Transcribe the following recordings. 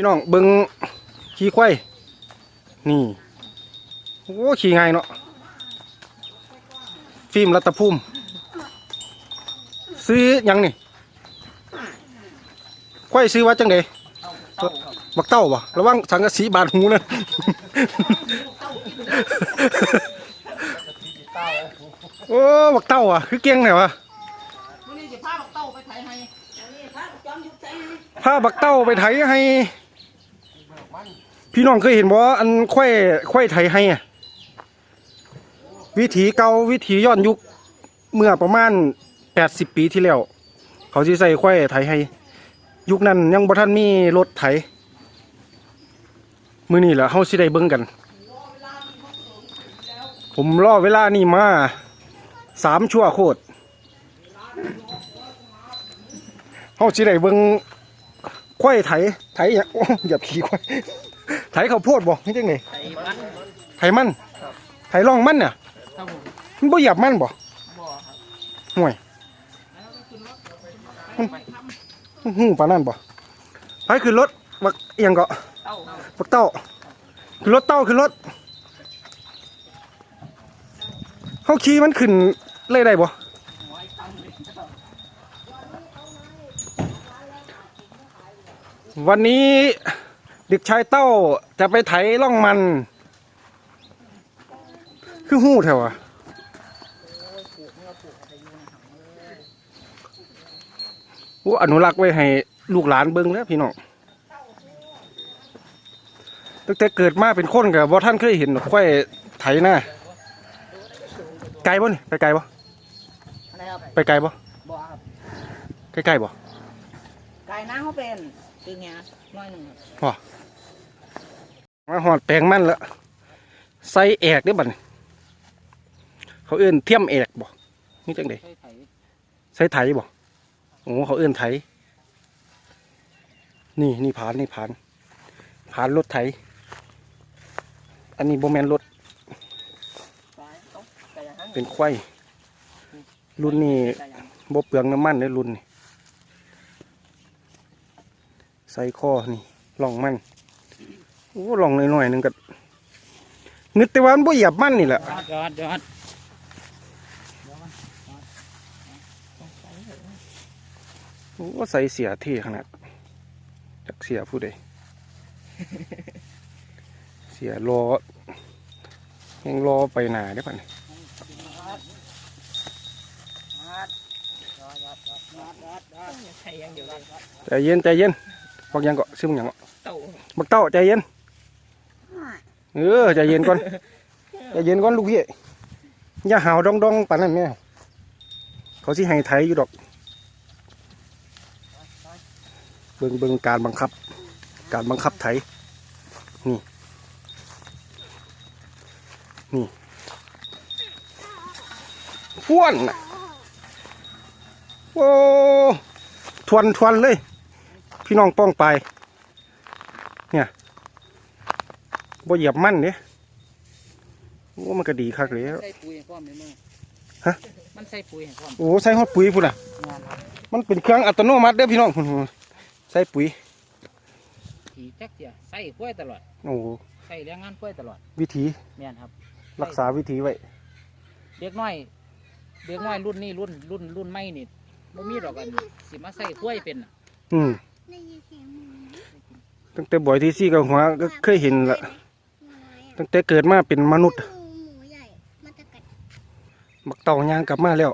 พี่น้องเบิงขี่ควายนี่โอ้ขี่ง่ายเนาะฟิล์มรัตภูมิ ซื้อหยังนี่ควายซื้อว่าจังไดบักเต้าบ่ระวังสังกะสีบาดหูนะโอ้บักเต้าอะคือเก่งไหนวะวันนี้จะพาบักเต้าไปไถให้ พี่น้องเคยเห็นบ่อันควายควายไถให้อะวิถีเก่าวิถีย้อนยุคเมื่อประมาณ80ปีที่แล้ว เขาสิใส่ควายไถให้ ยุคนั้นยังบ่ทันมีรถไถมือนี้ล่ะเฮาสิได้เบิ่งกัน ผมรอเวลานี่มาสามชั่วโคตรเฮาสิได้เบิ่ง ควายไถไถอย่างโอ้อย่าขี่ควายไถข้าวโพดบ่นี่จังไดไถมันไถมันไถร่องมันน่ะครับผมมันบ่เหยียบมันบ่บ่ครับห่วยมันหูปานนั้นบ่ไปขึ้นรถบักเอียงก็เต้าบักเต้าขึ้นรถเต้าขึ้นรถเฮาขี่มันขึ้นเลยได้บ่ หัวไอ้ตั้งเลย วันนี้เด็กชายเต้าจะไปไถร่องมัน คือหู้แถวอะโอ้อนุรักษ์ไว้ให้ลูกหลานเบิ่งแล้วพี่น้องตั้งแต่เกิดมาเป็นคนกับบ่ท่านเคยเห็นควายไถหน้าไกลบ่นี่ไปไกลบ่อะไรครับไปไกลบ่บ่ครับใกล้ๆบ่ ไก่น้ำเขาเป็นคือไงน้อยหนึ่งครับมาหอดแปลงมันแล้วใส่แอกเด้อบัดนี้เขาเอื้นเทียมแอกบ่นี่จังไดใช้ไถใส่ไถบ่โอ้เขาเอื้นไถนี่นี่ผานนี่ผานผานรถไถ อันนี้โบแมนรถไก่ต้องไก่ยังเป็นควายรุ่นนี้ไก่ยังโบเปลืองน้ำมันเลยรุ่นนี้ ใส่ข้อนี่ล่องมันโอ้ล่องหน่อยๆหนึงก็นึกแต่ว่ามันบ่เหยียบมันนี่แหละยอดยอดยอดโอ้ใส่เสียเท่ขนาดจักเสียผู้ใดเสียรอยังรอไปหนาได้ป่ะเนี่ยยอดยอดยอดยอดยอดยอดใช่ยังอยู่เลยใจเย็นใจเย็น บอกยังก็ซึมยังก็เต้าบักเต้าใจเย็นเออใจเย็นก่อนใจเย็นก่อนลูกพี่อย่าหาวดองดองๆป่านนั้นแม่เขาสิให้ไทยอยู่ดอก เบิ่งเบิ่งการบังคับ การบังคับไทยนี่ นี่พ่วนน่ะโอ้ทวนทวนเลย พี่น้องป้องไป เนี่ยบ่เหยียบมันเนี่ยโอ้มันก็ดีคักเลยใส่ปุ๋ยให้พร้อมเลยมั้งฮะ มันใส่ปุ๋ยให้พร้อมโอ้ใส่ฮอดปุ๋ยพุ่นอะ งานครับมันเป็นเครื่องอัตโนมัติเด้อพี่น้องพุ่นใส่ปุ๋ย ขี่จักเสียใส่กล้วยตลอด โอ้ใส่แรงงานกล้วยตลอดวิธีแม่นครับ รักษาวิธีไว้เด็กน้อย เด็กน้อยรุ่นนี้รุ่นรุ่นรุ่นใหม่นี่บ่มีดอกกันสิมาใส่กล้วยเป็นน่ะอืม ได้ยินเสียงหมู ตั้งแต่บ่อยที่ซี่กับหัวก็เคยเห็นละตั้งแต่เกิดมาเป็นมนุษย์หมูใหญ่มันจะกัดบักเต่าย่างกลับมาแล้ว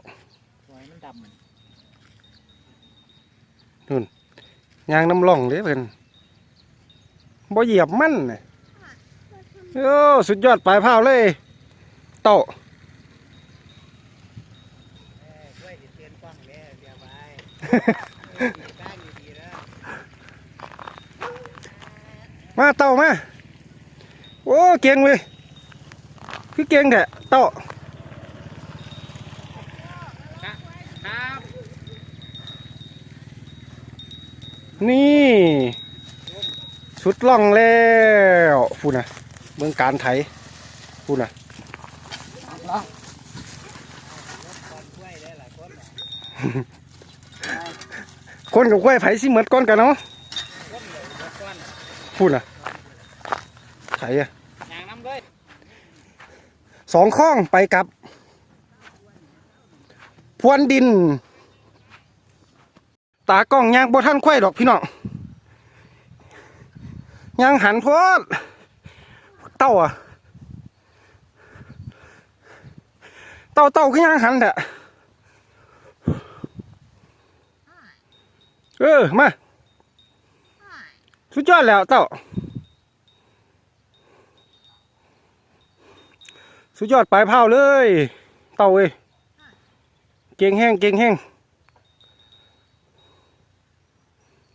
ปล่อยมันดำมันย่างน้ำร่องเด้เพิ่นบ่เหยียบมันน่ะโอ้สุดยอดปลายพร้าวเลย เต่า กล้วยสิเตือนกล้องแล้เดี๋ยวไปก้างดีๆนะ มาเต่ามา โอ้เก่งเลยคือเก่งแท้เต่าครับนี่สุดล่องแล้วพูดนะเมืองการไถพูดนะลองกล้วยได้หลายคนคนกับกล้วยไผสิเหมือนก้อนกันเนาะคนเลยก้อน พูดน่ะไถอะยางน้ำเลยสองข้องไปกับพรวนดิน ตากล้องยางบ่ท่านไข่ดอกพี่น้องยางหันโพดเต้าอะเต้าเต้าคือยางหันแท้เออมา สุดยอดแล้วเต้า สุดยอดปลายเผาเลย เต่าเอ้ยเก่งแห้งเก่งแห้ง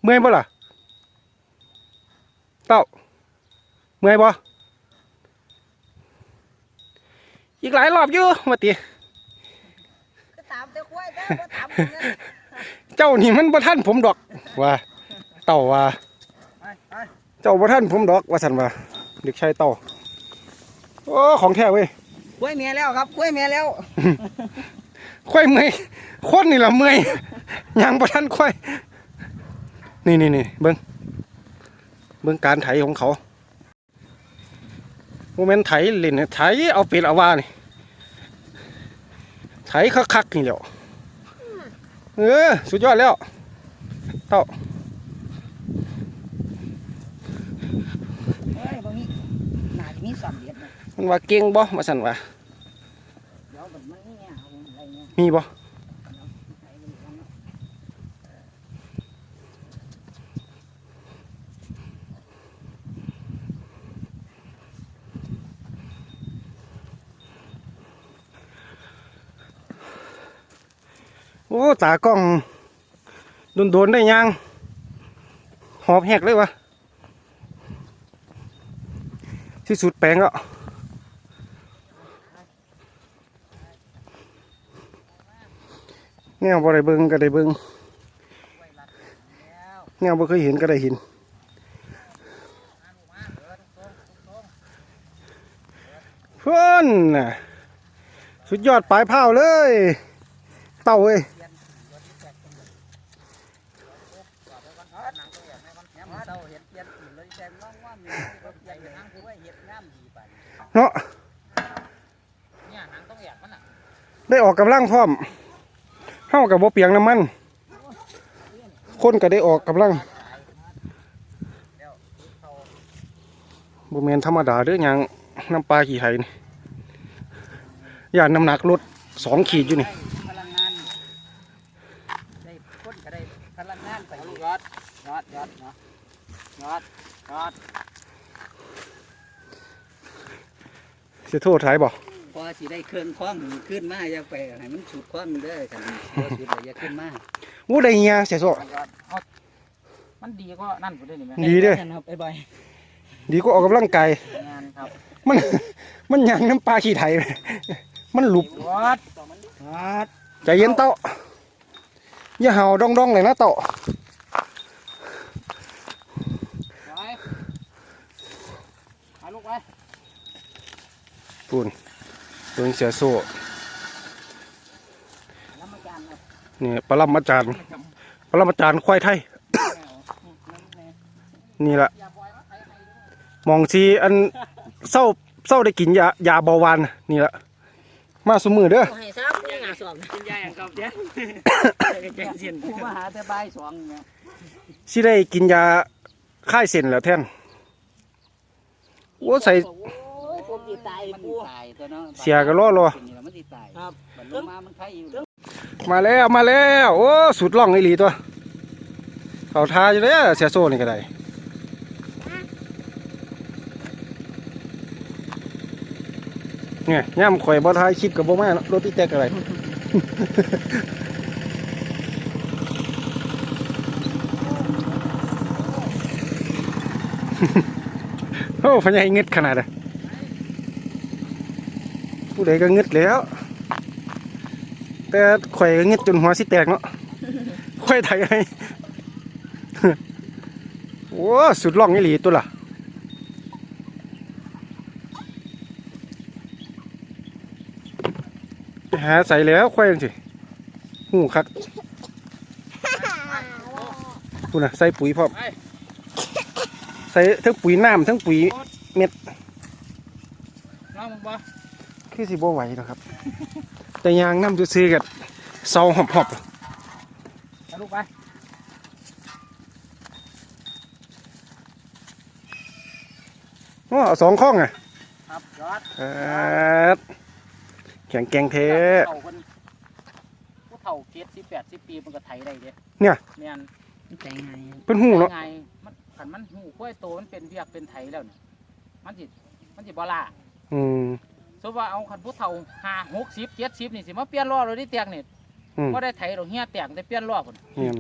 เมื่อยบ่ล่ะ เต่าเมื่อยบ่อีกหลายรอบอยู่มาติก็ตามแต่ควายแต่บ่ตามผมนะเจ้านี่มันบ่ท่านผมดอกว่า เต่าว่าไปไป เจ้าบ่ท่านผมดอกว่าสันว่าเด็กชายเต่าโอ้ของแท้เว้ยควายเมียแล้วครับควายเมียแล้วควายเมื่อยคนนี่ล่ะเมื่อยยังบ่ทันควายนี่นี่นี่เบิ่งเบิ่งการไถของเขาโมเมนต์ไถเล่นเนี่ยไถเอาเป็ดเอาว่านี่ไถคักๆนี่แหล้วเออสุดยอดแล้วเฮ้ยบ่มีน่าจะ มีสามเดียดนะมันว่าเก่งบ่มาสั่นว่าเดี๋ยวมันไม่เนี่ยเอาอะไรเนี่ยมีบ่ไปมันเอาเนาะโอ้ตากล้องโดนๆได้ยังหอบแหกเลยวะ ที่สุดแปลงก็แนวบ่ได้เบิ่งก็ได้เบิ่งแนวบ่เคยเห็นก็ได้เห็นเพื่อนน่ะสุดยอดปลายเผาเลย เต่าเอ้ยยามเเนาะเนี่ยหางต้องแอบมันอะได้ออกกำลังพร้อมเฮากับบ่เปียงน้ำมัน คนก็ได้ออกกำลังบ่แมนธรรมดาเด้อหยังน้ำปลาขี้ไห้นี่ย่านน้ำหนักลดสองขีดอยู่นี่ได้พลังงาน ได้คนก็ได้พลังงานไปยอดยอดยอดเนาะยอดยอด สิโทษไทยบ่พอสิได้เครื่องคล้องขึ้นมาอย่าไปให้มันฉุดคล้องเด้อกันบ่ฉุดเลยอย่าขึ้นมาอู้ได้เฮียเสียโซยอดเอามันดีก็นั่นกูได้นี่ไหมดีเด้อครับบ๊ายบายดีก็ออกกำลังกายงานครับมันมันหยังน้ำปลาขี้ไทยมันหลุบยอดใจเย็นเต้าอย่าเห่าดองๆเลยนะเต้า ไปเอาลูกไป ปูนเบิ่งเสียโซ่แล้วมาจานครับนี่ปรมาจารย์ปลาลมอาจารย์ควายไทย นี่ละอย่าปล่อยมันไปให้ดูมองซีอันเศร้าเศร้าได้กินยายาเบาหวานนี่แหละมาสมือเด้อให้ซับนี่งาสอบกินยาอย่างกับเด้แกงเสียนผู้มาหาแต่ใบสองเนี่ยสิได้กินยาค่ายเส้นแล้วแท่นโอ้ใส่ ตายมันตายตัวเนาะเสียก็รอรอ เป็นนี่แล้วมันสิตายครับมันลงมามันไข่อยู่มาแล้วมาแล้วโอ้สุดล่องไอหลีตัวเขาทาอยู่เลยเสียโซ่นี่ก็ได้เนี่ยย่ำข่อยบ่ทายคลิปกับบ่มาเนาะรถที่แตกอะไร โอ้พญายเงึดขนาดอะ ผู้ใดก็เงึดแล้ว แต่ข่อยก็เงึดจนหัวสิแตกเนาะข่อยไทยไงโอ้สุดล่องนี่หลีตัวล่ะไปหาใส่แล้วข่อยจังสิหูคักพูดนะใส่ปุ๋ยพร้อมไปใส่ทั้งปุ๋ยน้ำทั้งปุ๋ยน้องมึงบ่ คือสิบ่ไหวหรอกครับ แต่ยางน้ำซื้อๆกับเซาหอบเอาลูกไปๆอ๋อเอาสองข้องอะครับยอดเอิ้ดแข็งแกร่งเทเฒ่าคนผู้เฒ่าเจ็ดสิบแปดสิบปีมันก็ไถได้เด้เนี่ยแม่นใจไงเพิ่นหูเนาะไงมันขันมันหูกล้วยโตมันเป็นเบียกเป็นไถแล้วเนี่ยมันสิมันสิบ่ล่าอืม สมมติว่าเอาขันผู้เฒ่าห้าหกสิบเจ็ดสิบนี่สิมาเปลี่ยนล้อเลยที่เตียงนี่อืมก็ได้ไถเราเฮียแตกแต่เปลี่ยนล้อคนเงียน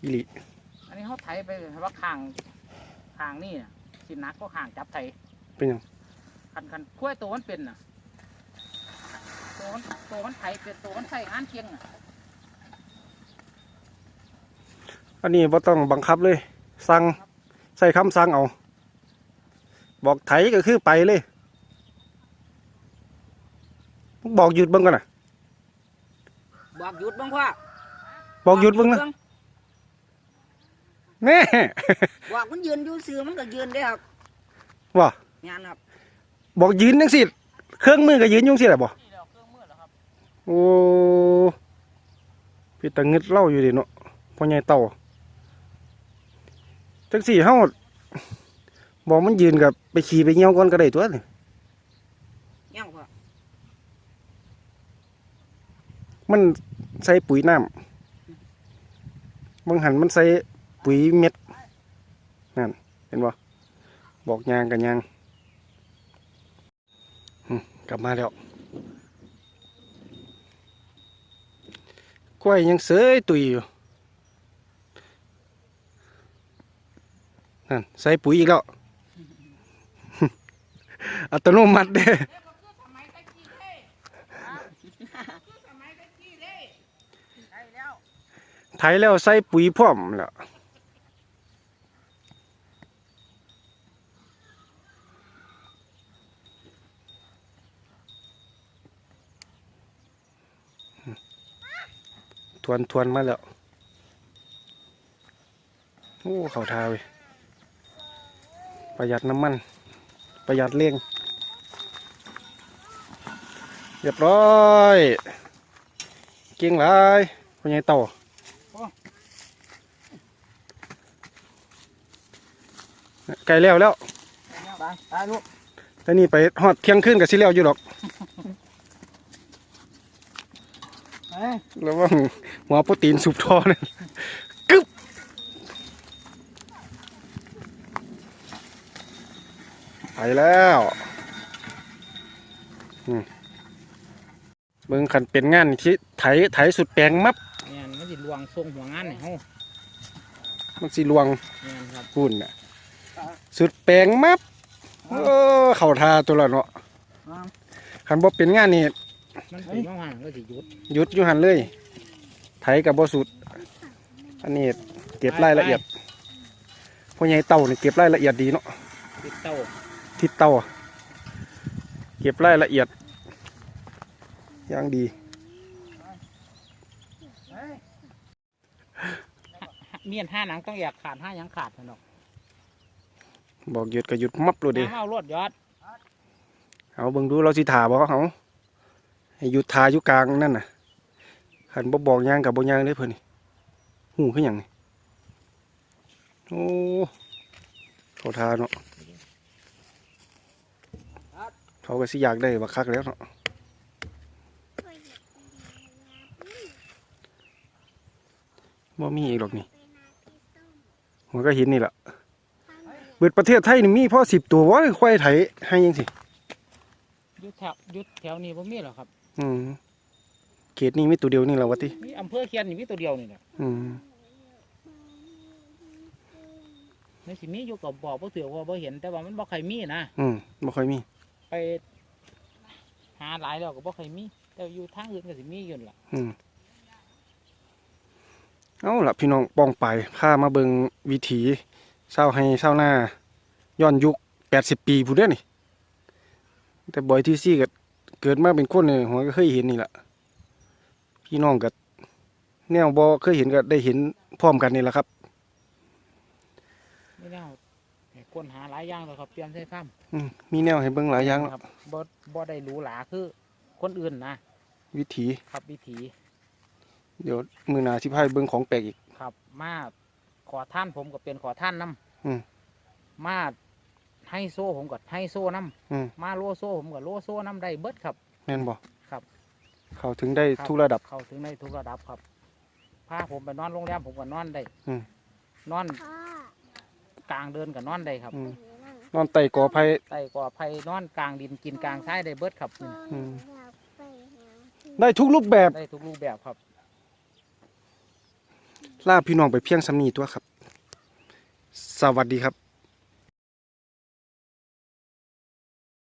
อีหลีอันนี้เขาไถไปว่าข้างข้างนี่น่ะสิหนักก็ข้างจับไถเป็นหยังคันคันกล้วยโตมันเป็นน่ะโตมันโตมันไถเป็นโตมันใส่งานเคียงน่ะอันนี้บ่ต้องบังคับเลย สั่งใส่คำสั่งเอา บอกไถก็คือไปเลย บอกหยุดเบิ่งก่อนน่ะ บอกหยุดบ้างพ่อบอกหยุดเบิ่งนะแน่ บอกมันยืนอยู่ซื่อมันก็ยืนได้ครับว่างานครับบอกยืนจังสิเครื่องมือก็ยืนอยุ่จังสิแหละบ่นี่แล้วเครื่องมือแล้วครับโอ้พี่ตะงึดเล่าอยู่ดิเนาะพ่อใหญ่เต่าจังสี่เฮาบอกมันยืนกับไปขี่ไปเงี้ยวก่อนก็ได้ตัวนี่ ยังพ่อ มันใส่ปุ๋ยน้ำบางหันมันใส่ปุ๋ยเม็ดนั่นเห็นบ่บอกยางกันยางกลับมาแล้วกล้วยยังเสยตุยอยู่นั่นใส่ปุ๋ยอีกแล้วอัตโนมัติเด้ได้แล้ว ไถแล้วใส่ปุ๋ยพร้อมแล้วทวนทวนมาแล้ว โอ้เขาทาเว้ยประหยัดน้ำมัน ประหยัดเร่งเรียบร้อย เก่งหลายพ่อใหญ่เต่า ไกลแล้วแล้วไปไปลูกแต่นี่ไปฮอดเที่ยงคืนกับสิแล้วอยู่ดอกไปแล้วว่าหัวโปรตีนสุบทอนั่นกึ๊บไปแล้วอืมเบิ่งขันเป็นงานที่ไถไถสุดแปลงมับแม่นมันสิลวงทรงหัวงานให้เฮามันสิลวงแม่นครับหุ่นน่ะ สุดแปลงมับโอ้เข่าทาตัวละเนาะขันบ่เป็นงานนี่มันเป็นว่างๆก็สิหยุดหยุดอยู่หันเลย ไถกับบ่สุด อันนี้เก็บรายละเอียดพ่อใหญ่เต่านี่เก็บรายละเอียดดีเนาะติดเต้าทิศเต่าอะเก็บรายละเอียดอย่างดี เมียนห้าหนังต้องแยกขาดห้าหยังขาดเนาะ บอกหยุดก็หยุดมับเลยเดิเอารถยอดเอาเบิ่งดูเราสิถ่าบ่เขาให้หยุดถ่าอยู่กลางนั่นน่ะขันบ่บอกหยางกับบ่หยางเลยเพิ่นนี่หูคือหยังนี่โอ้เขาทาเนาะเขาก็สิอยากได้บักคักแล้วเนาะบ่มีอีกหรอกนี่มันก็เห็นนี่แหละ เบิดประเทศไทยนี่มีพ่อสิบตัวว่าควายไถให้ยังสิอยุดแถวอยุดแถวนี้บ่มีหรอกครับ อืมเขตนี้มีตัวเดียวนี่แหละวะติมีอำเภอเคียนนี่มีตัวเดียวนี่แหละอืมในสิมีอยู่กับบอกบ่ถือว่าบ่เห็นแต่ว่ามันบ่ใครมีนะอืมบ่ค่อยมี ไป หาหลายแล้วก็บ่ใครมี แต่อยู่ทางอื่นก็สิมีอยู่นั่นล่ะอืมเอาล่ะพี่น้องป้องไปพามาเบิงวิถี เศร้าให้เศร้าหน้าย้อนยุคแปดสิบปีผู้เด้อนี่ แต่บอยที่ซี่ก็เกิดมาเป็นคนเนี่ยหัวก็เคยเห็นนี่แหละพี่น้องก็แนวบ่เคยเห็นก็ได้เห็นพร้อมกันนี่แหละครับไม่ได้เอาคนหาหลายอย่างเลยครับเตรียมใช้ฟ้าร์มอืมมีแนวให้เบิ่งหลายอย่างครับบ่บ่ได้หรูหราคือ คนอื่นนะวิถีครับวิถี เดี๋ยวมือหนาสิพาไปเบิ่งของแปลกอีกครับมา ขอท่านผมก็เป็นขอท่านน้อืมำมาให้โซ่ผมก็ให้โซ่น้อืมำมาโลโซ่ผมก็โลโซ่น้ำได้เบิดครับ แม่นบ่ครับ เข้าถึงได้ครับทุกระดับ เข้าถึงในทุกระดับครับพาผมไปนอนโรงแรมผมก็นอนได้อืม นอนพ่อกลางเดินก็นอนได้ครับอืมหนูนั่งนอนไต่กอไผ่ ใต้ก่อไผ่นอนกลางดินกินกลางทรายได้เบิดครับ พ่อนี่หนูม อยากไปหาที่ได้ทุกรูปแบบ ได้ทุกรูปแบบครับ ลาพี่น้องไปเพียงสำนีตัวครับ สวัสดีครับ